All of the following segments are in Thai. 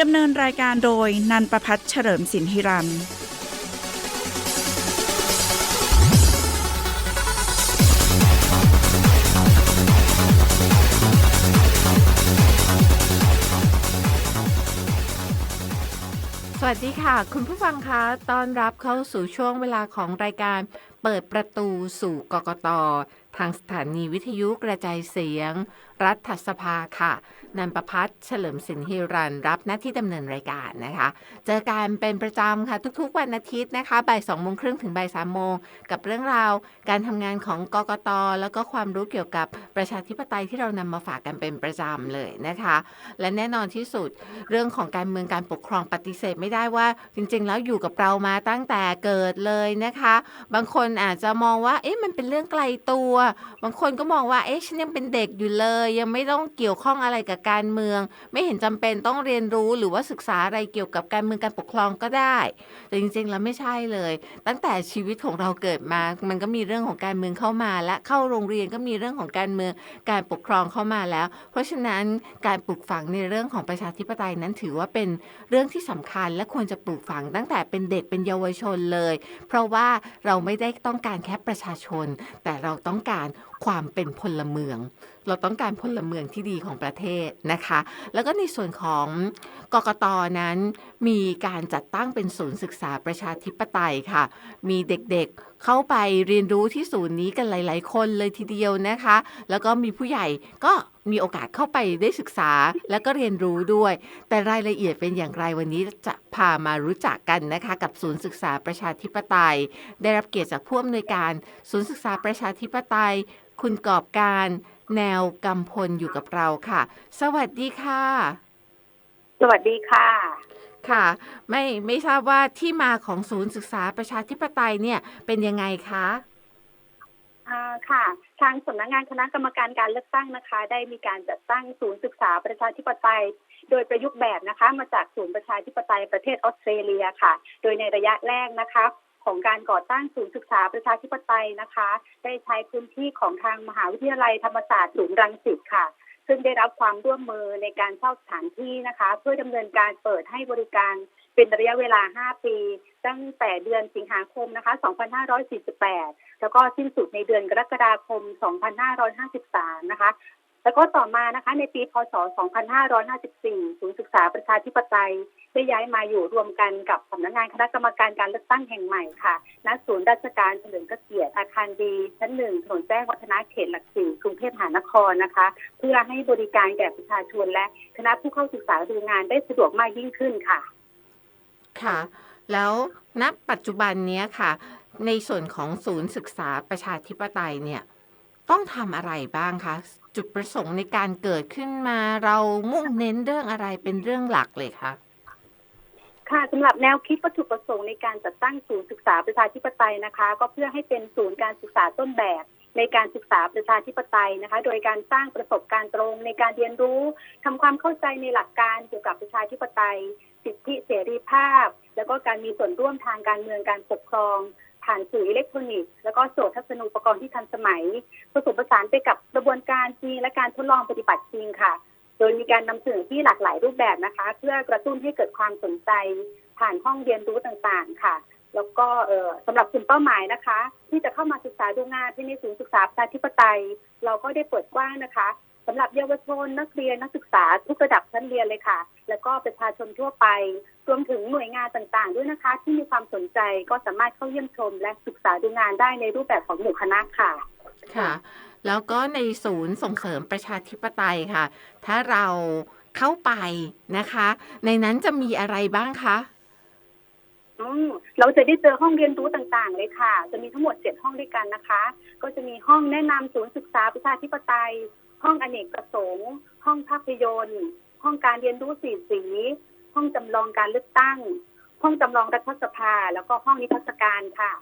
ดำเนินรายการโดยนันประพัฒน์เฉลิมสินธิรันสวัสดีค่ะ คุณผู้ฟังคะต้อนรับเข้าสู่ช่วงเวลาของรายการเปิดประตูสู่กกต ทางสถานีวิทยุกระจายเสียง รัฐสภาค่ะ นันประพัฒน์เฉลิมสินฮิรัน รับหน้าที่ดำเนินรายการนะคะ เจอกันเป็นประจำค่ะ ทุกๆวันอาทิตย์นะคะบ่ายสองโมงครึ่งถึงบ่ายสามโมง กับเรื่องราวการทำงานของกกต แล้วก็ความรู้เกี่ยวกับประชาธิปไตยที่เรานำมาฝากกันเป็นประจำเลยนะคะ และแน่นอนที่สุดเรื่องของการเมืองการปกครองปฏิเสธไม่ได้ว่า จริง ๆ แล้วอยู่กับเรามาตั้งแต่เกิดเลยนะคะ บางคนอาจจะมองว่าเอ๊ะมันเป็นเรื่องไกลตัวบางคนก็มองว่าเอ๊ะฉันยังเป็นเด็กอยู่เลย ยังไม่ต้องเกี่ยวข้องอะไรกับการเมือง ไม่เห็นจำเป็นต้องเรียนรู้หรือว่าศึกษาอะไรเกี่ยวกับการเมืองการปกครองก็ได้ แต่จริงๆแล้วไม่ใช่เลย ตั้งแต่ชีวิตของเราเกิดมา มันก็มีเรื่องของการเมืองเข้ามา และเข้าโรงเรียนก็มีเรื่องของการเมืองการปกครองเข้ามาแล้ว เพราะฉะนั้นการปลูกฝังในเรื่องของประชาธิปไตยนั้นถือว่าเป็นเรื่องที่สำคัญและควรจะปลูกฝังตั้งแต่เป็นเด็กเป็นเยาวชนเลย เพราะว่าเราไม่ได้ต้องการแค่ประชาชน แต่เราต้องการความเป็นพลเมือง เราต้องการพลเมืองที่ดีของประเทศนะคะ แล้วก็ในส่วนของกกตนั้น มีการจัดตั้งเป็นศูนย์ศึกษาประชาธิปไตยค่ะ มีเด็กๆเข้าไปเรียนรู้ที่ศูนย์นี้กันหลาย ๆ คนเลยทีเดียวนะคะ แล้วก็มีผู้ใหญ่ก็ มีโอกาสเข้าไปได้ศึกษาแล้วก็เรียนรู้ด้วย แต่รายละเอียดเป็นอย่างไรวันนี้จะพามารู้จักกันนะคะกับศูนย์ศึกษาประชาธิปไตย ได้รับเกียรติจากผู้อำนวยการศูนย์ศึกษาประชาธิปไตย คุณกอบการ แนวกำพลอยู่กับเราค่ะ สวัสดีค่ะ สวัสดีค่ะค่ะไม่ไม่ทราบว่าที่มาของศูนย์ศึกษาประชาธิปไตยเนี่ยเป็นยังไงคะอ่า ค่ะ ทางสำนักงานคณะกรรมการการเลือกตั้งนะคะ ได้มีการจัดตั้งศูนย์ศึกษาประชาธิปไตย โดยประยุกต์แบบนะคะ มาจากศูนย์ประชาธิปไตยประเทศออสเตรเลียค่ะ โดยในระยะแรกนะคะของการก่อตั้งศูนย์ศึกษาประชาธิปไตยนะคะ ได้ใช้พื้นที่ของทางมหาวิทยาลัยธรรมศาสตร์ศูนย์รังสิตค่ะ ซึ่งได้รับความร่วมมือในการเช่าสถานที่นะคะ เพื่อดำเนินการเปิดให้บริการเป็นระยะเวลา 5 ปี ตั้งแต่เดือนสิงหาคมนะคะ 2548 แล้วก็สิ้นสุดในเดือนกรกฎาคม 2553 นะคะ แล้วก็ต่อมานะคะ ในปีพศ 2554 ศูนย์ศึกษาประชาธิปไตยได้ย้ายมาอยู่รวมกันกับสำนักงานคณะกรรมการการเลือกตั้งแห่งใหม่ค่ะ ณ ศูนย์ราชการเฉลิมเกียรติอาคารดี ชั้นหนึ่งถนนแจ้งวัฒนะเขตหลักสี่กรุงเทพมหานครนะคะ เพื่อให้บริการแก่ประชาชนและคณะผู้เข้าศึกษาดูงานได้สะดวกมากยิ่งขึ้นค่ะ ค่ะ แล้วณปัจจุบันนี้ค่ะ ในส่วนของศูนย์ศึกษาประชาธิปไตยเนี่ยต้องทำอะไรบ้างคะจุดประสงค์ในการเกิดขึ้นมาเรามุ่งเน้นเรื่องอะไรเป็นเรื่องหลักเลยคะค่ะสำหรับแนวคิดวัตถุประสงค์ในการจัดตั้งศูนย์ศึกษาประชาธิปไตยนะคะ ก็เพื่อให้เป็นศูนย์การศึกษาต้นแบบในการศึกษาประชาธิปไตยนะคะ โดยการสร้างประสบการณ์ตรงในการเรียนรู้ทำความเข้าใจในหลักการเกี่ยวกับประชาธิปไตย สิทธิเสรีภาพ แล้วก็การมีส่วนร่วมทางการเมืองการปกครองผ่านสื่ออิเล็กทรอนิกส์แล้วก็โสตทัศนูปกรณ์ที่ทันสมัย ผสมผสานไปกับกระบวนการจริงและการทดลองปฏิบัติจริงค่ะ โดยมีการนำเสนอที่หลากหลายรูปแบบนะคะ เพื่อกระตุ้นให้เกิดความสนใจ ผ่านห้องเรียนรู้ต่างๆค่ะ แล้วก็เอ่อสำหรับกลุ่มเป้าหมายนะคะ ที่จะเข้ามาศึกษาดูงานที่ในศูนย์ศึกษาประชาธิปไตย เราก็ได้เปิดกว้างนะคะ สำหรับเยาวชนนักเรียนนักศึกษาทุกระดับชั้นเรียนเลยค่ะ แล้วก็ประชาชนทั่วไป รวมถึงหน่วยงานต่างๆ ด้วยนะคะ ที่มีความสนใจก็สามารถเข้าเยี่ยมชม และศึกษาดูงานได้ในรูปแบบของหมู่คณะค่ะ ค่ะ แล้วก็ในศูนย์ส่งเสริมประชาธิปไตยค่ะ ถ้าเราเข้าไปนะคะ ในนั้นจะมีอะไรบ้างคะอืมเราจะได้เจอห้องเรียนรู้ต่างๆ เลยค่ะ จะมีทั้งหมดเจ็ดห้องด้วยกันนะคะ ก็จะมีห้องแนะนำศูนย์ศึกษาประชาธิปไตย ห้องอเนกประสงค์ ห้องภาพยนตร์ ห้องการเรียนรู้สีสี ห้องจำลองการเลือกตั้ง ห้องจำลองรัฐสภา แล้วก็ห้องนิทรรศการค่ะ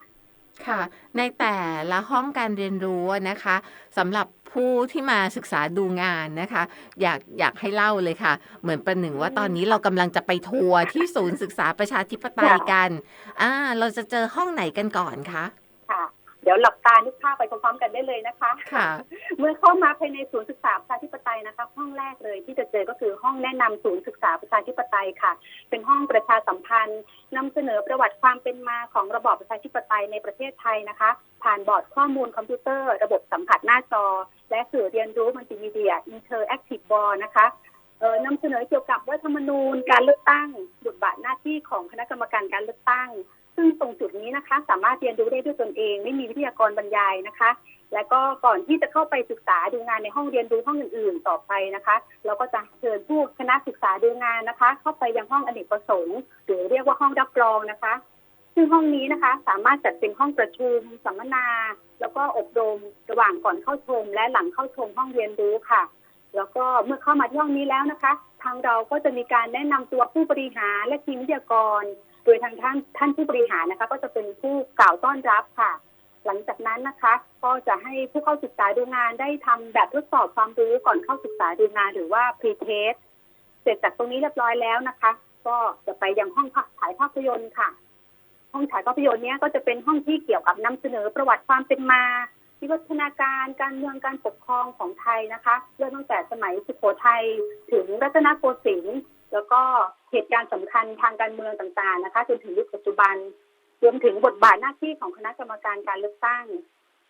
ค่ะ ในแต่ละห้องการเรียนรู้นะคะสำหรับผู้ที่มาศึกษาดูงานนะคะ อยากอยากให้เล่าเลยค่ะ เหมือนประหนึ่งว่าตอนนี้เรากำลังจะไปทัวร์ที่ศูนย์ศึกษาประชาธิปไตยกัน อ่า เราจะเจอห้องไหนกันก่อนคะค่ะ เดี๋ยวหลับตานึกภาพไปพร้อมๆกันได้เลยนะคะค่ะเมื่อเข้ามาภายในศูนย์ศึกษาประชาธิปไตยนะคะ ห้องแรกเลยที่จะเจอก็คือห้องแนะนำศูนย์ศึกษาประชาธิปไตยค่ะ เป็นห้องประชาสัมพันธ์นำเสนอประวัติความเป็นมาของระบอบประชาธิปไตยในประเทศไทยนะคะ ผ่านบอร์ดข้อมูลคอมพิวเตอร์ ระบบสัมผัสหน้าจอ และสื่อเรียนรู้มัลติมีเดียอินเทอร์แอคทีฟบอลนะคะเอ่อนำเสนอเกี่ยวกับรัฐธรรมนูญ การเลือกตั้งบทบาทหน้าที่ของคณะกรรมการการเลือกตั้ง ซึ่งตรงจุดนี้นะคะ สามารถเรียนรู้ได้ด้วยตนเอง ไม่มีวิทยากรบรรยายนะคะ และก็ก่อนที่จะเข้าไปศึกษาดูงานในห้องเรียนรู้ห้องอื่น ๆ ต่อไปนะคะ เราก็จะเชิญผู้คณะศึกษาดูงานนะคะ เข้าไปยังห้องอเนกประสงค์หรือเรียกว่าห้องรับรองนะคะ ซึ่งห้องนี้นะคะ สามารถจัดเป็นห้องประชุมสัมมนา แล้วก็อบรมระหว่างก่อนเข้าชม และหลังเข้าชมห้องเรียนรู้ค่ะแล้วก็เมื่อเข้ามาที่ห้องนี้แล้วนะคะ ทางเราก็จะมีการแนะนำตัวผู้บริหารและทีมวิทยากร ยทางท่านท่านผู้บริหารนะคะ ก็จะเป็นผู้กล่าวต้อนรับค่ะ หลังจากนั้นนะคะ ก็จะให้ผู้เข้าศึกษาดูงานได้ทำแบบทดสอบความรู้ก่อนเข้าศึกษาดูงาน หรือว่า pre test เสร็จจากตรงนี้เรียบร้อยแล้วนะคะ ก็จะไปยังห้องฉายภาพยนตร์ค่ะ ห้องฉายภาพยนตร์เนี้ยก็จะเป็นห้องที่เกี่ยวกับนำเสนอประวัติความเป็นมาวิวัฒนาการการเมืองการปกครองของไทยนะคะเริ่มตั้งแต่สมัยสุโขทัยถึงรัตนโกสินทร์ แล้วก็เหตุการณ์สำคัญทางการเมืองต่างๆนะคะจนถึงยุคปัจจุบัน รวมถึงบทบาทหน้าที่ของคณะกรรมการการเลือกตั้ง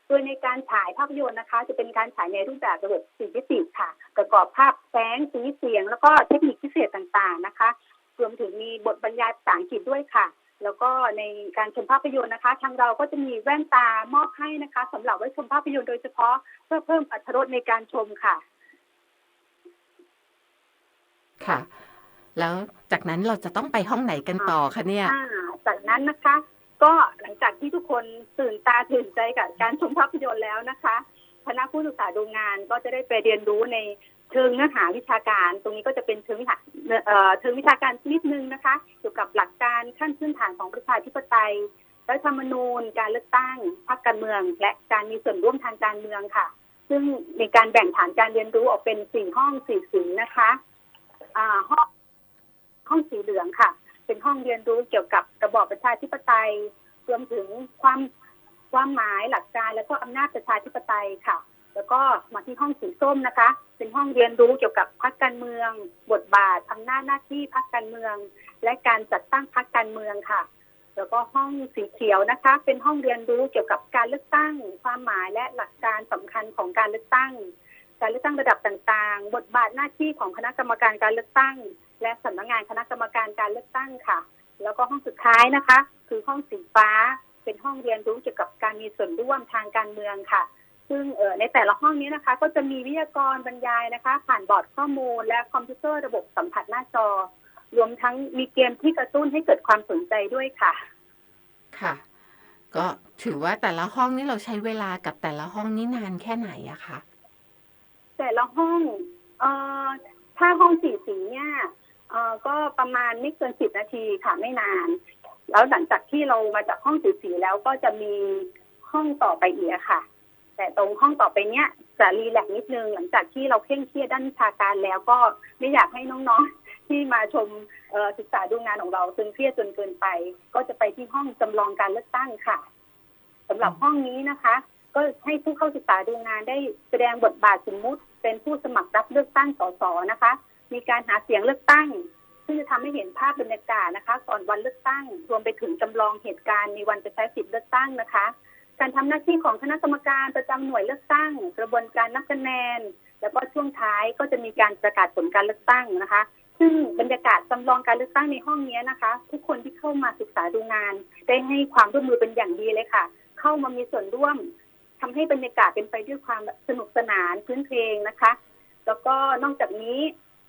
โดยในการฉายภาพยนตร์นะคะ จะเป็นการฉายในรูปแบบระบบสีมิติค่ะ ประกอบภาพแสงสีเสียง แล้วก็เทคนิคพิเศษต่างๆนะคะ รวมถึงมีบทบรรยายภาษาอังกฤษด้วยค่ะ แล้วก็ในการชมภาพยนตร์นะคะ ทางเราก็จะมีแว่นตามอบให้นะคะสำหรับไว้ชมภาพยนตร์โดยเฉพาะเพื่อเพิ่มอรรถรสในการชมค่ะ ค่ะ แล้วจากนั้นเราจะต้องไปห้องไหนกันต่อคะเนี่ยจากนั้นนะคะ ก็หลังจากที่ทุกคนตื่นตาตื่นใจกับการชมภาพยนตร์แล้วนะคะคณะผู้ศึกษาดูงานก็จะได้ไปเรียนรู้ในเชิงเนื้อหาวิชาการ ตรงนี้ก็จะเป็นเชิงวิชาเชิงวิชาการนิดนึงนะคะเกี่ยวกับหลักการขั้นพื้นฐานของประชาธิปไตยรัฐธรรมนูญ การเลือกตั้งพรรคการเมือง และการมีส่วนร่วมทางการเมืองค่ะ ซึ่งมีการแบ่งฐานการเรียนรู้ออกเป็นสี่ห้องสี่สีนะคะห้อง ห้องสีเหลืองค่ะ เป็นห้องเรียนรู้เกี่ยวกับระบอบประชาธิปไตยรวมถึงความความหมายหลักการและก็อำนาจประชาธิปไตยค่ะ แล้วก็มาที่ห้องสีส้มนะคะ เป็นห้องเรียนรู้เกี่ยวกับพรรคการเมือง บทบาทอำนาจหน้าที่พรรคการเมือง และการจัดตั้งพรรคการเมืองค่ะ แล้วก็ห้องสีเขียวนะคะ เป็นห้องเรียนรู้เกี่ยวกับการเลือกตั้ง ความหมายและหลักการสำคัญของการเลือกตั้ง การเลือกตั้งระดับต่างๆ บทบาทหน้าที่ของคณะกรรมการการเลือกตั้ง และสำนักงานคณะกรรมการการเลือกตั้งค่ะ แล้วก็ห้องสุดท้ายนะคะ คือห้องสีฟ้า เป็นห้องเรียนรู้เกี่ยวกับการมีส่วนร่วมทางการเมืองค่ะ ซึ่งเอ่อในแต่ละห้องนี้นะคะ ก็จะมีวิทยากรบรรยายนะคะ ผ่านบอร์ดข้อมูล และคอมพิวเตอร์ระบบสัมผัสหน้าจอ รวมทั้งมีเกมที่กระตุ้นให้เกิดความสนใจด้วยค่ะ ค่ะ ก็ถือว่าแต่ละห้องนี่เราใช้เวลากับแต่ละห้องนี่นานแค่ไหนอะคะแต่ละห้องเอ่อถ้าห้องสีสีเนี่ย เอ่อก็ประมาณไม่เกินสิบนาทีค่ะไม่นาน แล้วหลังจากที่เรามาจากห้องสีสีแล้วก็จะมีห้องต่อไปอีกค่ะ แต่ตรงห้องต่อไปเนี้ยจะรีแลกซ์นิดนึงหลังจากที่เราเคร่งเครียดด้านวิชาการแล้วก็ไม่อยากให้น้องๆที่มาชมศึกษาดูงานของเราตึงเครียดจนเกินไป ก็จะไปที่ห้องจำลองการเลือกตั้งค่ะสำหรับห้องนี้นะคะ ก็ให้ผู้เข้าศึกษาดูงานได้แสดงบทบาทสมมุติเป็นผู้สมัครรับเลือกตั้งสสนะคะ มีการหาเสียงเลือกตั้ง ซึ่งจะทำให้เห็นภาพบรรยากาศนะคะ ก่อนวันเลือกตั้ง รวมไปถึงจำลองเหตุการณ์ในวันจะใช้สิทธิ์เลือกตั้งนะคะ การทำหน้าที่ของคณะกรรมการประจำหน่วยเลือกตั้ง กระบวนการนับคะแนน แล้วก็ช่วงท้ายก็จะมีการประกาศผลการเลือกตั้งนะคะ ซึ่งบรรยากาศจำลองการเลือกตั้งในห้องนี้นะคะ ทุกคนที่เข้ามาศึกษาดูงาน ได้ให้ความร่วมมือเป็นอย่างดีเลยค่ะ เข้ามามีส่วนร่วมทำให้บรรยากาศเป็นไปด้วยความสนุกสนานพื้นเพลงนะคะ แล้วก็นอกจากนี้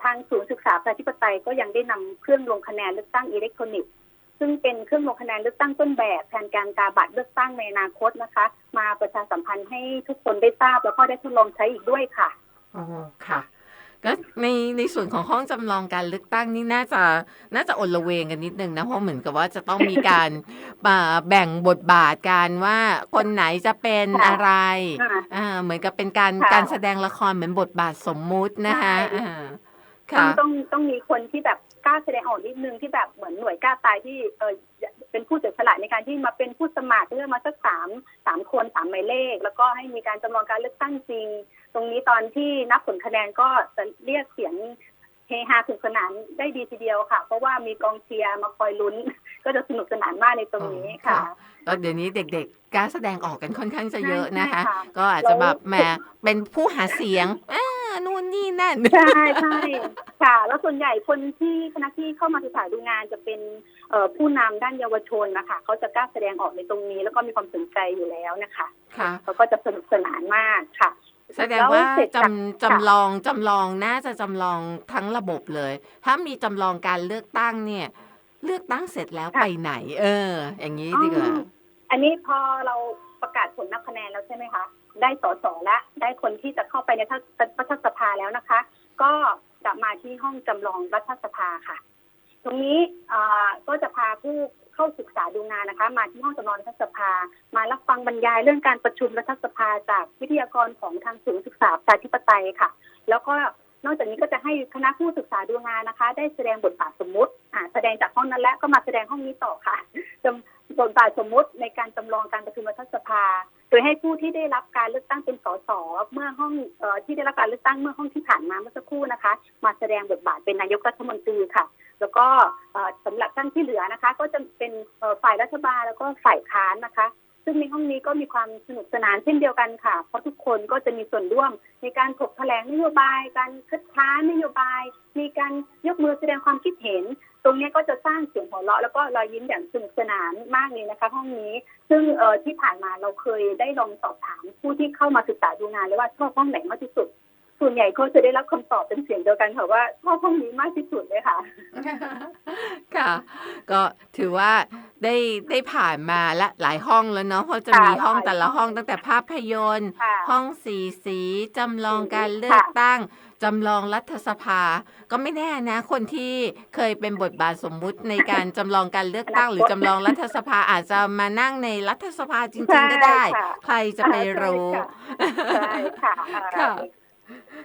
ทางศูนย์ศึกษาประชาธิปไตยก็ยังได้นำเครื่องลงคะแนนเลือกตั้งอิเล็กทรอนิกส์ซึ่งเป็นเครื่องลงคะแนนเลือกตั้งต้นแบบแทนการกาบัตรเลือกตั้งในอนาคตนะคะ มาประชาสัมพันธ์ให้ทุกคนได้ทราบ แล้วก็ได้ทดลองใช้อีกด้วยค่ะอ๋อค่ะก็ในในส่วนของห้องจำลองการเลือกตั้งนี่น่าจะน่าจะอลเวงกันนิดนึงนะเพราะเหมือนกับว่าจะต้องมีการอ่าแบ่งบทบาทกันว่าคนไหนจะเป็นค่ะอะไรค่ะอ่าเหมือนกับเป็นการค่ะการแสดงละครเหมือนบทบาทสมมุตินะคะใช่อ่า ต้องต้องต้องมีคนที่แบบกล้าแสดงออกนิดนึงที่แบบเหมือนหน่วยกล้าตายที่เออเป็นผู้เสียสละในการที่มาเป็นผู้สมัครเลือกมาสักสามสามคนสามหมายเลข แล้วก็ให้มีการจำลองการเลือกตั้งจริง ตรงนี้ตอนที่นับผลคะแนนก็จะเรียกเสียงเฮฮาสนุกสนานได้ดีทีเดียวค่ะ เพราะว่ามีกองเชียร์มาคอยลุ้น ก็จะสนุกสนานมากในตรงนี้ค่ะก็เดี๋ยวนี้เด็กๆกล้าแสดงออกกันค่อนข้างจะเยอะนะคะใช่ค่ะก็อาจจะแบบแหมเป็นผู้หาเสียงอ่านู่นนี่นั่นใช่ใช่ค่ะ แล้วส่วนใหญ่คนที่คณะที่เข้ามาศึกษาดูงานจะเป็นเอ่อผู้นำด้านเยาวชนนะคะเขาจะกล้าแสดงออกในตรงนี้ แล้วก็มีความสนใจอยู่แล้วนะคะค่ะเขาก็จะสนุกสนานมากค่ะ แสดงว่าล้เสร็จจากจำจำลองจำลองน่าจะจำลองทั้งระบบเลย ถ้ามีจำลองการเลือกตั้งเนี่ย เลือกตั้งเสร็จแล้วไปไหน เออ อย่างนี้ดีกว่าอ๋ออันนี้พอเราประกาศผลนับคะแนนแล้วใช่ไหมคะได้สสและได้คนที่จะเข้าไปในรัฐสภาแล้วนะคะ ก็จะมาที่ห้องจำลองรัฐสภาค่ะ ตรงนี้อ่าก็จะพาผู้เข้าศึกษาดูงานนะคะ มาที่ห้องจำลองรัฐสภา มารับฟังบรรยายเรื่องการประชุมรัฐสภาจากวิทยากรของทางศูนย์ศึกษาประชาธิปไตยค่ะ แล้วก็ นอกจากนี้ก็จะให้คณะผู้ศึกษาดูงานนะคะ ได้แสดงบทบาทสมมุติอ่าแสดงจากห้องนั้นแล้วก็มาแสดงห้องนี้ต่อค่ะจำบทบาทสมมุติในการจำลองการประชุมรัฐสภา โดยให้ผู้ที่ได้รับการเลือกตั้งเป็นสสเมื่อห้องเออที่ได้รับการเลือกตั้งเมื่อห้องที่ผ่านมาเมื่อสักครู่นะคะ มาแสดงบทบาทเป็นนายกรัฐมนตรีค่ะ แล้วก็เอ่อสำหรับท่านที่เหลือนะคะ ก็จะเป็นเอ่อฝ่ายรัฐบาลแล้วก็ฝ่ายค้านนะคะ ซึ่งในห้องนี้ก็มีความสนุกสนานเช่นเดียวกันค่ะ เพราะทุกคนก็จะมีส่วนร่วมในการถกแถลงนโยบาย การคัดค้านนโยบาย มีการยกมือแสดงความคิดเห็น ตรงนี้ก็จะสร้างเสียงหัวเราะแล้วก็รอยยิ้มอย่างสนุกสนานมากเลยนะคะ ห้องนี้ ซึ่งเออที่ผ่านมาเราเคยได้ลองสอบถามผู้ที่เข้ามาศึกษาดูงานแล้วว่าชอบห้องไหนมากที่สุด ส่วนใหญ่ก็จะได้รับคำตอบเป็นเสียงเดียวกันค่ะว่าชอบห้องนี้มากที่สุดเลยค่ะ ค่ะ ก็ถือว่า ได้ได้ผ่านมาละหลายห้องแล้วเนาะเพราะจะค่ะมีห้องหลายแต่ละห้ห้อองงตั้งแต่ภาพยนตร์ค่ะห้องสีสีจำลองการเลือกค่ะตั้งจำลองรัฐสภา ก็ไม่แน่นะ คนที่เคยเป็นบทบาทสมมุติในการจำลองการเลือกตั้ง หรือจำลองรัฐสภาอาจจะมานั่งในรัฐสภาจริง ๆ ก็ได้ใช่ค่ะใครจะไปรู้ใช่ค่ะค่ะ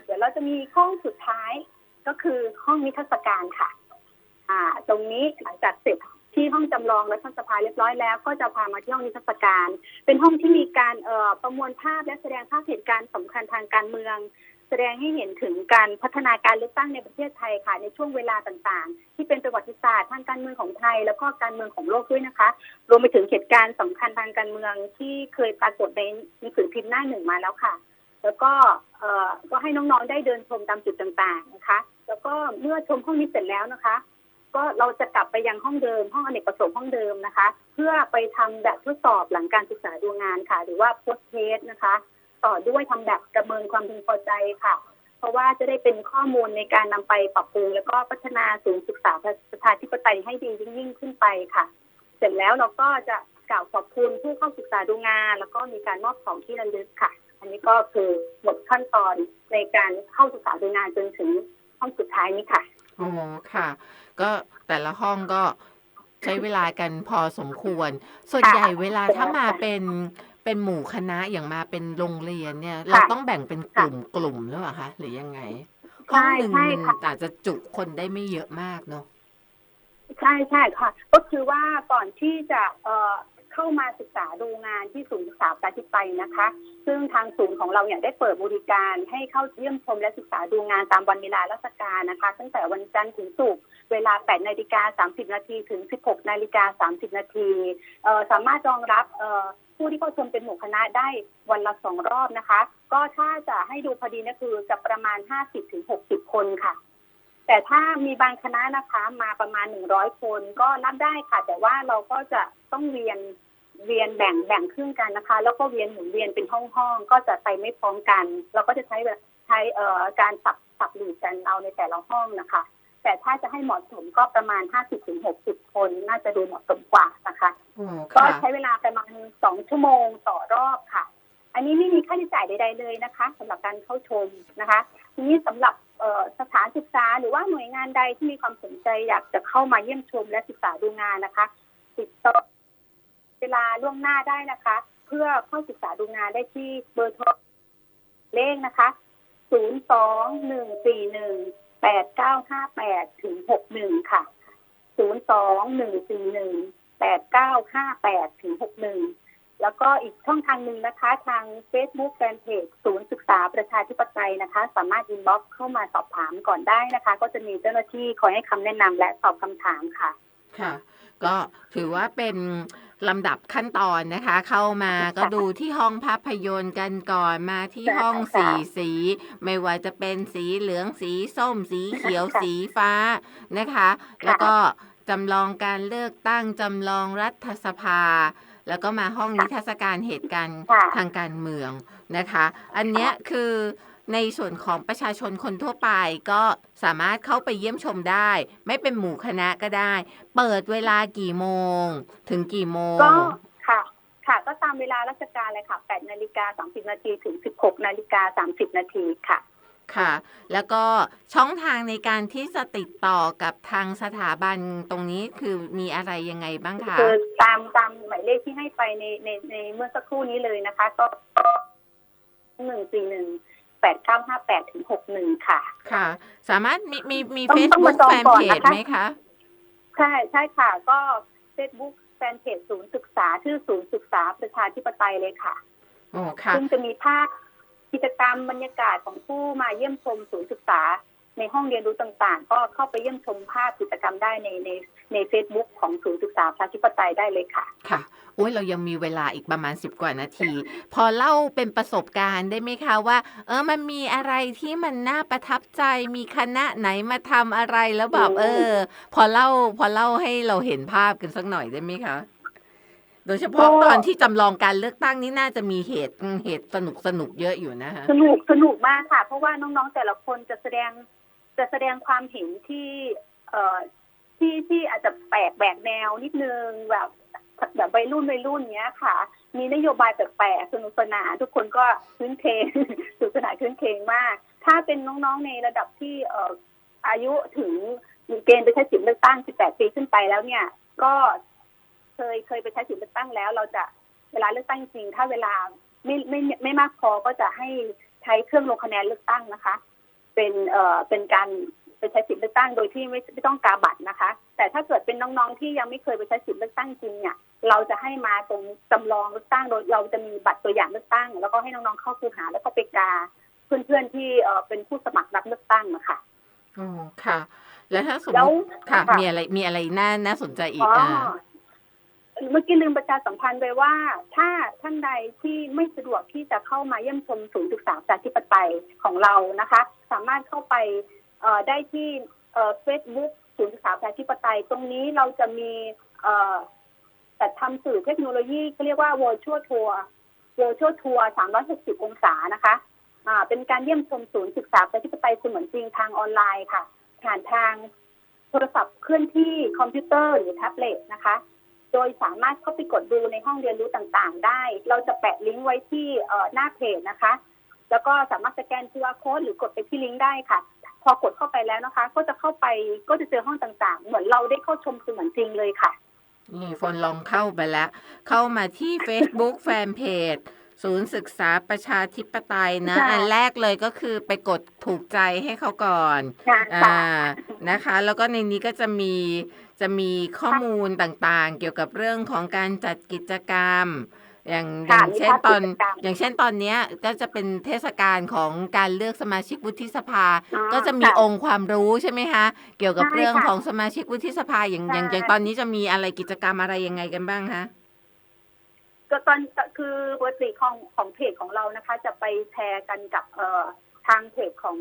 เดี๋ยวเราจะมีห้องสุดท้ายก็คือห้องนิทรรศการค่ะ อ่า ตรงนี้หลังจากเสร็จ ที่ห้องจำลองรัฐสภาเรียบร้อยแล้วก็จะพามาที่ห้องนิทรรศการ เป็นห้องที่มีการเอ่อประมวลภาพและแสดงภาพเหตุการณ์สำคัญทางการเมือง แสดงให้เห็นถึงการพัฒนาการเลือกตั้งในประเทศไทยค่ะในช่วงเวลาต่างๆ ที่เป็นประวัติศาสตร์ทางการเมืองของไทย แล้วก็การเมืองของโลกด้วยนะคะ รวมไปถึงเหตุการณ์สำคัญทางการเมืองที่เคยปรากฏในหนังสือพิมพ์หน้าหนึ่งมาแล้วค่ะ แล้วก็เอ่อก็ให้น้องๆได้เดินชมตามจุดต่างๆนะคะ แล้วก็เมื่อชมห้องนี้เสร็จแล้วนะคะ ก็เราจะกลับไปยังห้องเดิม ห้องอเนกประสงค์ห้องเดิมนะคะ เพื่อไปทำแบบทดสอบหลังการศึกษาดูงานค่ะ หรือว่า post test นะคะ ต่อด้วยทำแบบประเมินความพึงพอใจค่ะ เพราะว่าจะได้เป็นข้อมูลในการนำไปปรับปรุง แล้วก็พัฒนาศูนย์ศึกษาประชาธิปไตยให้ดียิ่งยิ่งขึ้นไปค่ะ เสร็จแล้วเราก็จะกล่าวขอบคุณผู้เข้าศึกษาดูงาน แล้วก็มีการมอบของที่ระลึกค่ะ อันนี้ก็คือหมดขั้นตอนในการเข้าศึกษาดูงานจนถึงห้องสุดท้ายนี้ค่ะอ๋อค่ะ ก็แต่ละห้องก็ใช้เวลากันพอสมควร ส่วนใหญ่เวลาถ้ามาเป็นเป็นหมู่คณะอย่างมาเป็นโรงเรียนเนี่ย เราต้องแบ่งเป็นกลุ่มกลุ่มหรือเปล่าคะหรือยังไง ห้องหนึ่งใช่มันค่ะอาจจะจุคนได้ไม่เยอะมากเนาะใช่ใช่ค่ะ ก็คือว่าก่อนที่จะเอ่อ เข้ามาศึกษาดูงานที่ศูนย์ศึกษาประชาธิปไตยนะคะ ซึ่งทางศูนย์ของเราเนี่ยได้เปิดบริการให้เข้าเยี่ยมชมและศึกษาดูงานตามวันเวลาราชการนะคะ ตั้งแต่วันจันทร์ถึงศุกร์เวลา 8 นาฬิกา 30 นาทีถึง 16 นาฬิกา 30 นาทีเอ่อสามารถรองรับเอ่อผู้ที่เข้าชมเป็นหมู่คณะได้วันละสองรอบนะคะ ก็ถ้าจะให้ดูพอดีเนี่ยคือจะประมาณ 50-60 คนค่ะแต่ถ้ามีบางคณะนะคะมาประมาณ100คนก็รับได้ค่ะ แต่ว่าเราก็จะต้องเวียน เวียนแบ่งแบ่งครึ่งกันนะคะ แล้วก็เวียนหมุนเวียนเป็นห้องห้องๆก็จะไปไม่พร้อมกัน เราก็จะใช้แบบใช้เอ่อการสับสับหลีกกันเอาในแต่ละห้องนะคะ แต่ถ้าจะให้เหมาะสมก็ประมาณ 50-60 คนน่าจะดูเหมาะสมกว่านะคะโอ้ก็ค่ะใช้เวลาประมาณสองชั่วโมงต่อรอบค่ะ อันนี้ไม่มีค่าใช้จ่ายใด ๆ เลยนะคะสำหรับการเข้าชมนะคะทีนี้สำหรับเอ่อสถานศึกษาหรือว่าหน่วยงานใดที่มีความสนใจอยากจะเข้ามาเยี่ยมชมและศึกษาดูงานนะคะ ติดต่อเวลาล่วงหน้าได้นะคะ เพื่อเข้าศึกษาดูงานได้ที่เบอร์โทรเลขนะคะ 0 2 1 4 1 8 9 5 8ถึง61 ค่ะ 0 2 1 4 1 8 9 5 8ถึง61 แล้วก็อีกช่องทางหนึ่งนะคะ ทาง Facebook แฟนเพจศูนย์ศึกษาประชาธิปไตยนะคะ สามารถอินบ็อกซ์เข้ามาสอบถามก่อนได้นะคะ ก็จะมีเจ้าหน้าที่คอยให้คำแนะนำและตอบคำถามค่ะ ค่ะ ก็ถือว่าเป็น ลำดับขั้นตอนนะคะ เข้ามาก็ดูที่ห้องภาพยนตร์กันก่อนมาที่ห้องสีสี ไม่ว่าจะเป็นสีเหลืองสีส้ม สีเขียวค่ะสีฟ้านะคะ แล้วก็จำลองการเลือกตั้งจำลองรัฐสภา แล้วก็มาห้องนิทรรศการเหตุการณ์ค่ะทางการเมืองนะคะ อันเนี้ยคือ ในส่วนของประชาชนคนทั่วไปก็สามารถเข้าไปเยี่ยมชมได้ ไม่เป็นหมู่คณะก็ได้ เปิดเวลากี่โมง ถึงกี่โมง ก็ค่ะ ค่ะก็ตามเวลาราชการเลยค่ะ8นาฬิกา30นาทีถึง 16นาฬิกา30นาทีค่ะค่ะ แล้วก็ช่องทางในการที่จะติดต่อกับทางสถาบันตรงนี้คือมีอะไรยังไงบ้างคะคือตามตามหมายเลขที่ให้ไปในในในเมื่อสักครู่นี้เลยนะคะ ก็หนึ่งสี่หนึ่ง แปดเก้าห้าแปดถึงหกหนึ่งค่ะ ค่ะ สามารถมีมีมีต้องต้อง Facebook มาจองแฟนก่อนเพจนะคะไหมคะ ใช่ใช่ค่ะ ก็ Facebook แฟนเพจศูนย์ศึกษา ชื่อศูนย์ศึกษาประชาธิปไตยเลยค่ะโอ้ค่ะซึ่งจะมีภาพกิจกรรมบรรยากาศของผู้มาเยี่ยมชมศูนย์ศึกษา ในห้องเรียนรู้ต่างๆ ก็เข้าไปเยี่ยมชมภาพกิจกรรมได้ในในในเฟซบุ๊กของศูนย์ศึกษาประชาธิปไตยได้เลยค่ะ ค่ะโอ้ยเรายังมีเวลาอีกประมาณสิบกว่านาที พอเล่าเป็นประสบการณ์ได้ไหมคะว่า เออมันมีอะไรที่มันน่าประทับใจมีคณะไหนมาทำอะไรแล้วแบบอืมเออ พอเล่าพอเล่าให้เราเห็นภาพกันสักหน่อยได้ไหมคะโดยเฉพาะตอนที่จำลองการเลือกตั้งนี่น่าจะมีเหตุเหตุสนุกสนุกเยอะอยู่นะคะสนุกสนุกมากค่ะ เพราะว่าน้องๆแต่ละคนจะแสดง จะแสดงความเห็นที่เอ่อที่ที่อาจจะแปลกแบกแนวนิดนึงแบบแบบวัยรุ่นวัยรุ่นเนี้ยค่ะ มีนโยบายแปลกๆสนุกสนานทุกคนก็คื้นเคงสนุกสนานคื้นเคงมาก ถ้าเป็นน้องๆในระดับที่เอ่ออายุถึงเกณฑ์ไปใช้สิทธิเลือกตั้ง 18 ปีขึ้นไปแล้วเนี่ย ก็เคยเคยไปใช้สิทธิเลือกตั้งแล้ว เราจะเวลาเลือกตั้งจริง ถ้าเวลาไม่ไม่ไม่ไม่มากพอก็จะให้ใช้เครื่องลงคะแนนเลือกตั้งนะคะ เป็นเอ่อเป็นการไปใช้สิทธิเลือกตั้งโดยที่ไม่ไม่ต้องกาบัตรนะคะ แต่ถ้าเกิดเป็นน้องๆที่ยังไม่เคยไปใช้สิทธิเลือกตั้งจริงเนี่ยเราจะให้มาตรงจำลองเลือกตั้งโดยเราจะมีบัตรตัวอย่างเลือกตั้ง แล้วก็ให้น้องๆเข้าคูหาแล้วก็ไปกาเพื่อนๆที่เอ่อเป็นผู้สมัครรับเลือกตั้งนะคะโอ้ค่ะ แล้วถ้าสมแล้มวติค่ะค่ะ มีอะไรมีอะไรน่าน่าสนใจอีอ๋กออ่าเมื่อกี้ลืมประชาสัมพันธ์ไปว่า ถ้าท่านใดที่ไม่สะดวกที่จะเข้ามาเยี่ยมชมศูนย์ศึกษาประชาธิปไตยของเรานะคะ สามารถเข้าไปได้ที่เฟซบุ๊กศูนย์ศึกษาประชาธิปไตย ตรงนี้เราจะมีจัดทำสื่อเทคโนโลยีเขาเรียกว่า virtual tour virtual tour 360 องศานะคะเป็นการเยี่ยมชมศูนย์ศึกษาประชาธิปไตยเสมือนจริงทางออนไลน์ค่ะ ผ่านทางโทรศัพท์เคลื่อนที่คอมพิวเตอร์หรือแท็บเล็ตนะคะ โดยสามารถเข้าไปกดดูในห้องเรียนรู้ต่างๆ ได้ เราจะแปะลิงก์ไว้ที่หน้าเพจนะคะ แล้วก็สามารถสแกน QR code หรือกดไปที่ลิงก์ได้ค่ะ พอกดเข้าไปแล้วนะคะ ก็จะเข้าไปก็จะเจอห้องต่างๆ เหมือนเราได้เข้าชมเสมือนจริงเลยค่ะ นี่ฝนลองเข้าไปแล้ว เข้ามาที่ Facebook แฟนเพจศูนย์ศึกษาประชาธิปไตยนะใช่อันแรกเลยก็คือไปกดถูกใจให้เขาก่อนค่ะอ่านะคะ แล้วก็ในนี้ก็จะมีจะมีข้อมูลต่างๆ เกี่ยวกับเรื่องของการจัดกิจกรรม อย่างอค่ะย่างเช่นมีภาพตอนกิจกรรมอย่างเช่นตอนเนี้ยก็จะเป็นเทศกาลของการเลือกสมาชิกวุฒิสภาอ๋อก็จะมีค่ะองค์ความรู้ใช่ไหมคะเกี่ยวกับใช่เรื่องค่ะของสมาชิกวุฒิสภาอย่างอย่างใช่อย่างตอนนี้จะมีอะไรกิจกรรมอะไรยังไงกันบ้างคะก็ตอนคือปกติของของเพจของเรานะคะ จะไปแชร์กันกับเอ่อทางเพจของ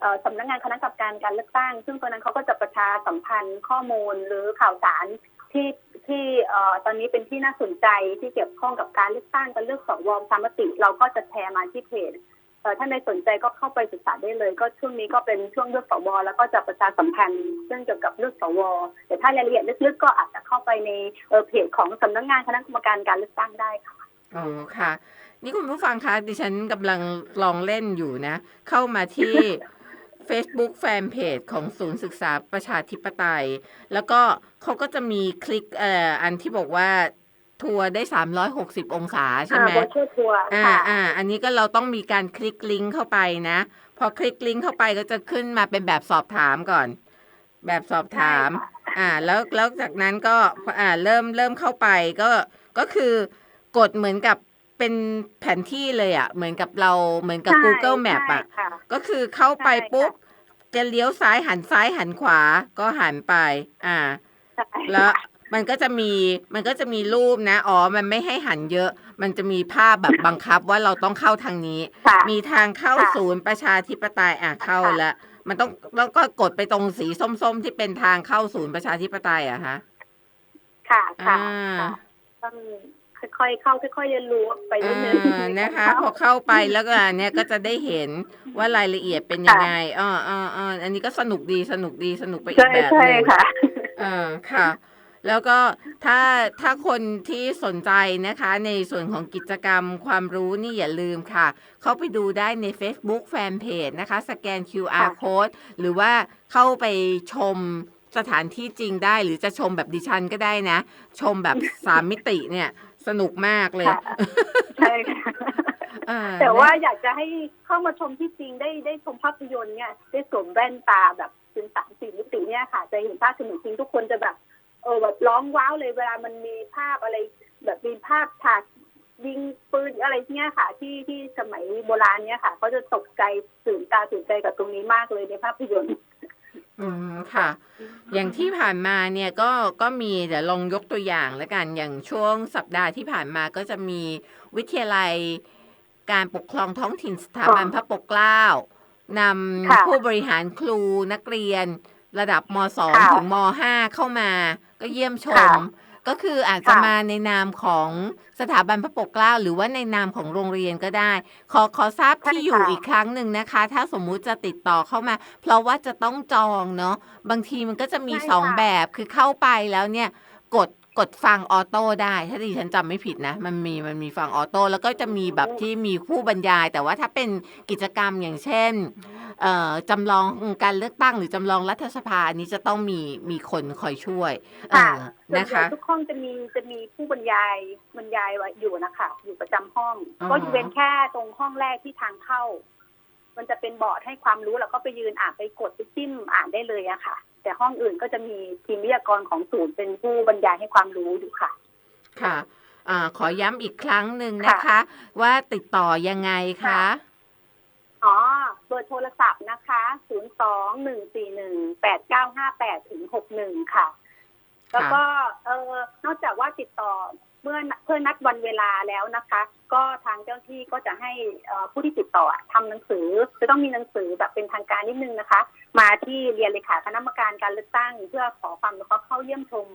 เอ่อสำนักงานคณะกรรมการการเลือกตั้ง ซึ่งตอนนั้นเขาก็จะประชาสัมพันธ์ข้อมูลหรือข่าวสาร ที่ที่เอ่อตอนนี้เป็นที่น่าสนใจที่เกี่ยวข้องกับการเลือกตั้งการเลือกสวประชามติ เราก็จะแชร์มาที่เพจเอ่อท่านใดสนใจก็เข้าไปศึกษาได้เลย ก็ช่วงนี้ก็เป็นช่วงเลือกสวแล้วก็จะประชาสัมพันธ์เรื่องเกี่ยวกับเลือกสวแต่ถ้ารายละเอียดลึกๆก็อาจจะเข้าไปในเอ่อเพจของสำนักงานคณะกรรมการการเลือกตั้งได้ค่ะอ๋อค่ะ นี่คุณผู้ฟังคะดิฉันกำลังลองเล่นอยู่นะ เข้ามาที่ Facebook Fanpage ของศูนย์ศึกษาประชาธิปไตย แล้วก็เขาก็จะมีคลิกเอ่ออันที่บอกว่าทัวร์ได้ 360 องศาใช่ไหมอ่า virtual tour อ่าค่ะอ่าอันนี้ก็เราต้องมีการคลิกลิงก์เข้าไปนะ พอคลิกลิงก์เข้าไปก็จะขึ้นมาเป็นแบบสอบถามก่อน แบบสอบถามใช่ค่ะอ่า แล้วแล้วจากนั้นก็อ่าเริ่มเริ่มเข้าไปก็ก็คือกดเหมือนกับ เป็นแผนที่เลยอะ่ะ เหมือนกับเราเหมือนกับใช่ Google Map อะใช่ค่ะ ก็คือเข้าไปใช่ค่ะปุ๊บ จะเลี้ยวซ้ายหันซ้ายหันขวาก็หันไป อ่าใช่แล้วมันก็จะมีมันก็จะมีรูปนะ อ๋อ มันไม่ให้หันเยอะ มันจะมีภาพแบบบังคับว่าเราต้องเข้าทางนี้ค่ะมีทางเข้าค่ะศูนย์ประชาธิปไตยอะเข้าค่ะแล้วมันต้องแล้วก็กดไปตรงสีส้มๆที่เป็นทางเข้าศูนย์ประชาธิปไตยอะฮะ ค่ะค่ะอ่า ค่ะต้องค่อยๆเข้าค่อยๆเรียนรู้ไปเรื่อยอ่าๆนะคะ พอเข้าไปแล้วก็อันเนี่ยก็จะได้เห็นว่ารายละเอียดเป็นยังไงอ๋ออ๋ออ๋ออันนี้ก็สนุกดีสนุกดีสนุกไปอีกใช่แบบหใช่นึ่งค่ะอ่าค่ะ แล้วก็ถ้าถ้าคนที่สนใจนะคะ ในส่วนของกิจกรรมความรู้นี่อย่าลืมค่ะ เข้าไปดูได้ใน Facebook Fanpage นะคะ สแกน QR ค่ะ code หรือว่าเข้าไปชมสถานที่จริงได้หรือจะชมแบบดิฉันก็ได้นะ ชมแบบสามมิติเนี่ย สนุกมากเลย ค่ะใช่ค่ะอ่าแต่ว่าอยากจะให้เข้ามาชมที่จริงได้ได้ชมภาพยนตร์เนี่ยได้สวมแว่นตาแบบเป็นสามสี่มิติเนี่ยค่ะ จะเห็นภาพสนุกจริงทุกคนจะแบบ เออแบบร้องว้าวเลยเวลามันมีภาพอะไร แบบมีภาพฉากยิงปืนอะไรเนี่ยค่ะ ที่ที่สมัยโบราณเนี่ยค่ะเขาจะตกใจตื่นตาตื่นใจกับตรงนี้มากเลยในภาพยนตร์ อืมค่ะ อย่างที่ผ่านมาเนี่ยก็ก็มีเดี๋ยวลองยกตัวอย่างแล้วกันอย่างช่วงสัปดาห์ที่ผ่านมาก็จะมีวิทยาลัยการปกครองท้องถิ่นสถาบันอ๋อพระปกเกล้านค่ะำผู้บริหารครูนักเรียน ระดับมค่ะ2ถึงม 5 เข้ามา ก็เยี่ยมชมค่ะ ก็คืออาจจะค่ะมาในนามของสถาบันพระปกเกล้า หรือว่าในนามของโรงเรียนก็ได้ ขอขอทราบที่อยู่อีกครั้งหนึ่งนะคะ ถ้าสมมุติจะติดต่อเข้ามา เพราะว่าจะต้องจองเนาะบางทีมันก็จะมีใช่สองค่ะแบบคือเข้าไปแล้วเนี่ยกดกดฟังออโต้ได้ ถ้าดิฉันจำไม่ผิดนะ มันมีมันมีฟังออโต้แล้วก็จะมีแบบที่มีผู้บรรยาย แต่ว่าถ้าเป็นกิจกรรมอย่างเช่นเอ่อ จำลองการเลือกตั้งหรือจำลองรัฐสภาอันนี้จะต้องมีมีคนคอยช่วยเอค่ะอส่วนนะใหญ่คะทุกห้องจะมีจะมีผู้บรรยายบรรยายไว้อยู่นะคะอยู่ประจำห้องอ๋อก็จะเป็นแค่ตรงห้องแรกที่ทางเข้า มันจะเป็นบอร์ดให้ความรู้แล้วก็ไปยืนอ่านไปกดไปจิ้มอ่านได้เลยอะค่ะ แต่ห้องอื่นก็จะมีทีมวิทยากรของศูนย์เป็นผู้บรรยายให้ความรู้อยู่ค่ะ ค่ะอ่าขอย้ำอีกครั้งหนึ่งนะคะ ว่าติดต่อยังไงคะ อ๋อ เบอร์โทรศัพท์นะคะ0 2 1 4 1 8 9 5 8ถึง61ค่ะ แล้วก็เออนอกจากว่าติดต่อเมื่อเพื่อนัดวันเวลาแล้วนะคะ ก็ทางเจ้าที่ก็จะให้ผู้ที่ติดต่อทำหนังสือ จะต้องมีหนังสือแบบเป็นทางการนิดนึงนะคะ มาที่เรียนเลขาคณะกรรมการการเลือกตั้ง เพื่อขอความแล้เข้าเยี่ยมชม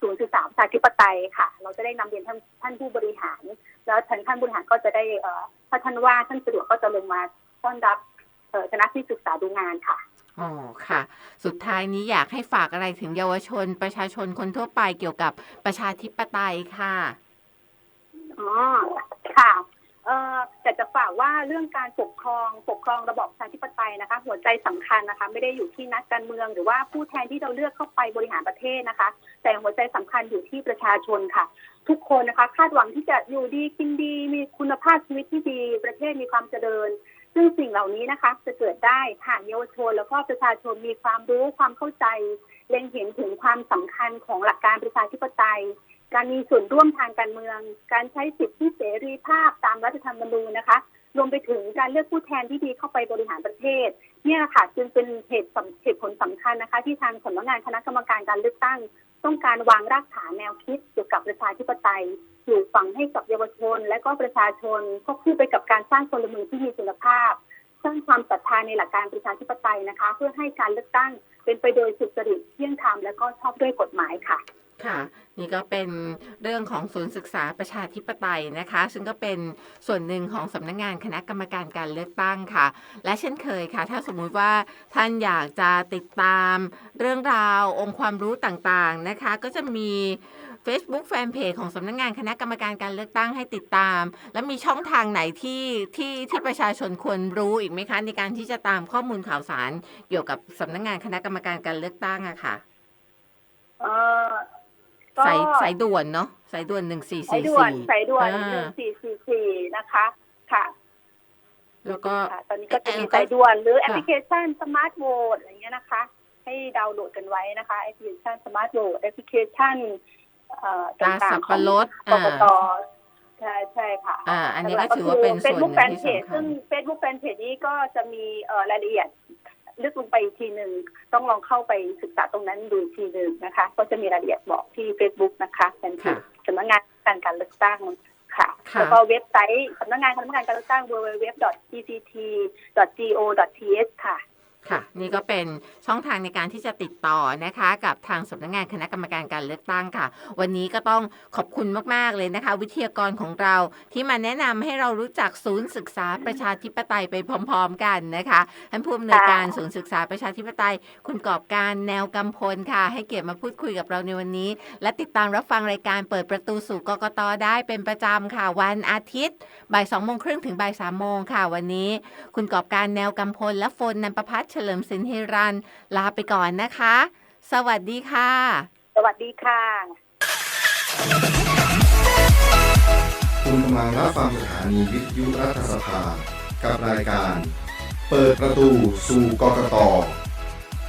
ศูนย์ศึกษาประชาธิปไตยค่ะ เราจะได้นำเรียนท่านท่านผู้บริหาร แล้วท่านท่านบริหารก็จะได้เอ่อถ้าท่านว่าท่านสะดวกก็จะลงมา ต้อนรับเอ่อคณะที่ศึกษาดูงานค่ะอ๋อค่ะ สุดท้ายนี้อยากให้ฝากอะไรถึงเยาวชนประชาชนคนทั่วไปเกี่ยวกับประชาธิปไตยค่ะอ๋อค่ะเอ่อแต่จะฝากว่าเรื่องการปกครองปกครองระบอบประชาธิปไตยนะคะ หัวใจสำคัญนะคะ ไม่ได้อยู่ที่นักการเมือง หรือว่าผู้แทนที่เราเลือกเข้าไปบริหารประเทศนะคะ แต่หัวใจสำคัญอยู่ที่ประชาชนค่ะ ทุกคนนะคะ คาดหวังที่จะอยู่ดีกินดี มีคุณภาพชีวิตที่ดี ประเทศมีความเจริญ ซึ่งสิ่งเหล่านี้นะคะจะเกิดได้หากเยาวชนแล้วก็ประชาชนมีความรู้ความเข้าใจ เล็งเห็นถึงความสำคัญของหลักการประชาธิปไตย การมีส่วนร่วมทางการเมือง การใช้สิทธิเสรีภาพตามรัฐธรรมนูญนะคะ รวมไปถึงการเลือกผู้แทนที่ดีเข้าไปบริหารประเทศ เนี่ยค่ะจึงเป็นเหตุเหตุผลสำคัญนะคะ ที่ทางสำนักงานคณะกรรมการการเลือกตั้ง ต้องการวางรากฐานแนวคิดเกี่ยวกับประชาธิปไตยปลูกฝังให้กับเยาวชน และก็ประชาชนควบคู่ไปกับการสร้างพลเมืองที่มีคุณภาพสร้าง ความศรัทธาในหลักการประชาธิปไตยนะคะ เพื่อให้การเลือกตั้งเป็นไปโดยสุจริตเที่ยงธรรมและก็ชอบด้วยกฎหมายค่ะค่ะ นี่ก็เป็นเรื่องของศูนย์ศึกษาประชาธิปไตยนะคะ ซึ่งก็เป็นส่วนหนึ่งของสำนักงงานคณะกรรมการการเลือกตั้งค่ะ และเช่นเคยค่ะ ถ้าสมมุติว่าท่านอยากจะติดตามเรื่องราวองค์ความรู้ต่างๆนะคะ ก็จะมี Facebook Fanpage ของสำนักงงานคณะกรรมการการเลือกตั้งให้ติดตาม แล้วมีช่องทางไหนที่ที่ที่ประชาชนควรรู้อีกไหมคะ ในการที่จะตามข้อมูลข่าวสารเกี่ยวกับสำนักงานคณะกรรมการการเลือกตั้งอะค่ะเอ่อก็สายสายด่วนเนาะสายด่วนหนึ่งสี่สายสี่ด่วนสี่สายด่วนอ่าหนึ่งสี่สี่สี่นะคะ ค่ะ แล้วก็ค่ะตอนนี้ก็จะมีแอปสายด่วนหรือค่ะแอปพลิเคชันสมาร์ทโหวตอะไรเงี้ยนะคะ ให้ดาวน์โหลดกันไว้นะคะแอปพลิเคชันสมาร์ทโหวตแอปพลิเคชันเอ่อ ตาต่าสังบๆขปะองรดกกตอ่าใช่ใช่ค่ะอ่าอันนี้ก็ถือว่าเป็นส่วนหนึ่งเฟซบุ๊กแฟนที่เพจสำคัญซึ่งเฟซบุ๊กแฟนเพจนี้ก็จะมีเอ่อรายละเอียดลึกลงไปอีกทีหนึ่งต้องลองเข้าไปศึกษาตรงนั้นดูอีกทีหนึ่งนะคะ ก็จะมีรายละเอียดบอกที่ Facebook นะคะแฟนเพจสำนักงานการการเลือกตั้งค่ะค่ะแล้วก็เว็บไซต์สำนักงานคณะกรรมการการเลือกตั้ง www.tct.go.th ค่ะ ค่ะ นี่ก็เป็นช่องทางในการที่จะติดต่อนะคะ กับทางสำนักงานคณะกรรมการการเลือกตั้งค่ะ วันนี้ก็ต้องขอบคุณมาก ๆ เลยนะคะ วิทยากรของเราที่มาแนะนำให้เรารู้จักศูนย์ศึกษาประชาธิปไตยไปพร้อม ๆ กันนะคะท่านผู้อำนวยการศูนย์ศึกษาประชาธิปไตย คุณกอบการแนวกำพลค่ะ ให้เกียรติมาพูดคุยกับเราในวันนี้ และติดตามรับฟังรายการเปิดประตูสู่กกตได้เป็นประจำค่ะ วันอาทิตย์บ่ายสองโมงครึ่งถึงบ่ายสามโมงค่ะ วันนี้ คุณกอบการแนวกำพลและโฟนนันประพัฒน์เฉลิมสินเฮรัน ลาไปก่อนนะคะ สวัสดีค่ะ สวัสดีค่ะ คุณกำลังรับฟังสถานีวิทยุรัฐสภา กับรายการ เปิดประตูสู่กกต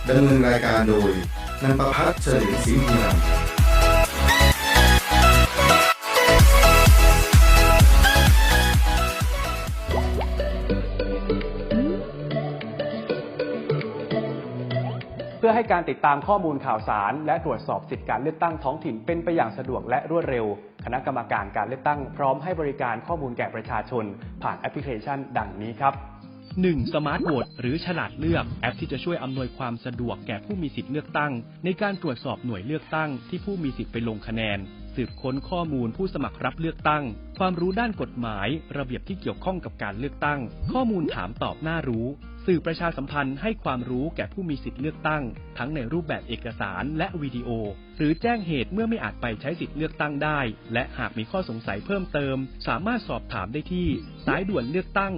ดำเนินรายการโดยนันประพัฒน์เฉลิมศรีนิรันด พื่อให้การติดตามข้อมูลข่าวสาร และตรวจสอบสิทธิการเลือกตั้งท้องถิ่นเป็นไปอย่างสะดวกและรวดเร็ว คณะกรรมการการเลือกตั้งพร้อมให้บริการข้อมูลแก่ประชาชน ผ่านแอปพลิเคชัน ดังนี้ครับ 1. สมาร์ทโหวตหรือฉลาดเลือกแอปที่จะช่วยอำนวยความสะดวกแก่ผู้มีสิทธิ์เลือกตั้ง ในการตรวจสอบหน่วยเลือกตั้งที่ผู้มีสิทธิ์ไปลงคะแนนสืบค้นข้อมูลผู้สมัครรับเลือกตั้ง ความรู้ด้านกฎหมาย ระเบียบที่เกี่ยวข้องกับการเลือกตั้ง ข้อมูลถามตอบน่ารู้ สื่อประชาสัมพันธ์ให้ความรู้แก่ผู้มีสิทธิ์เลือกตั้ง ทั้งในรูปแบบเอกสารและวิดีโอ หรือแจ้งเหตุเมื่อไม่อาจไปใช้สิทธิ์เลือกตั้งได้ และหากมีข้อสงสัยเพิ่มเติม สามารถสอบถามได้ที่ สายด่วนเลือกตั้ง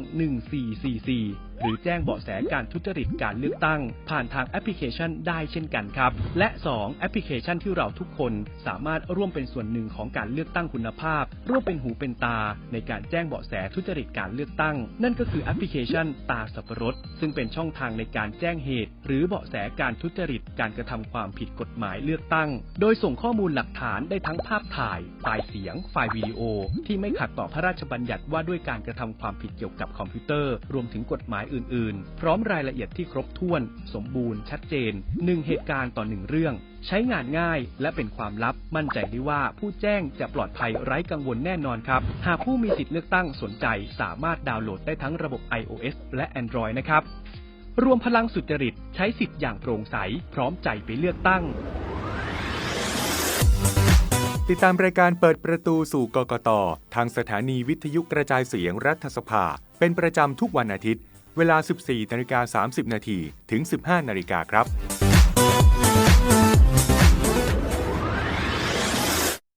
1444 หรือแจ้งเบาะแสการทุจริตการเลือกตั้ง ผ่านทางแอปพลิเคชันได้เช่นกันครับ และ 2. แอปพลิเคชันที่เราทุกคนสามารถร่วมเป็นส่วนหนึ่งของการเลือกตั้งคุณภาพ ร่วมเป็นหูเป็นตา ในการแจ้งเบาะแสทุจริตการเลือกตั้ง นั่นก็คือแอปพลิเคชันตาสับปะรด ซึ่งเป็นช่องทางในการแจ้งเหตุ หรือเบาะแสการทุจริตการกระทำความผิดกฎหมายเลือกตั้ง โดยส่งข้อมูลหลักฐานได้ทั้งภาพถ่ายไฟล์เสียง ไฟล์วิดีโอ ที่ไม่ขัดต่อพระราชบัญญัติว่าด้วยการกระทำความผิดเกี่ยวกับคอมพิวเตอร์ รวมถึงกฎหมายอื่น ๆ พร้อมรายละเอียดที่ครบถ้วน สมบูรณ์ ชัดเจนหนึ่งเหตุการณ์ต่อหนึ่งเรื่อง ใช้งานง่ายและเป็นความลับ มั่นใจได้ว่าผู้แจ้งจะปลอดภัยไร้กังวลแน่นอนครับ หากผู้มีสิทธิ์เลือกตั้งสนใจ สามารถดาวน์โหลดได้ทั้งระบบ iOS และ Android นะครับ รวมพลังสุจริต ใช้สิทธิ์อย่างโปร่งใส พร้อมใจไปเลือกตั้งติดตามรายการเปิดประตูสู่กกต ทางสถานีวิทยุกระจายเสียงรัฐสภา เป็นประจำทุกวันอาทิตย์ เวลา 14นาฬิกา30 นาทีถึง 15นาฬิกาครับ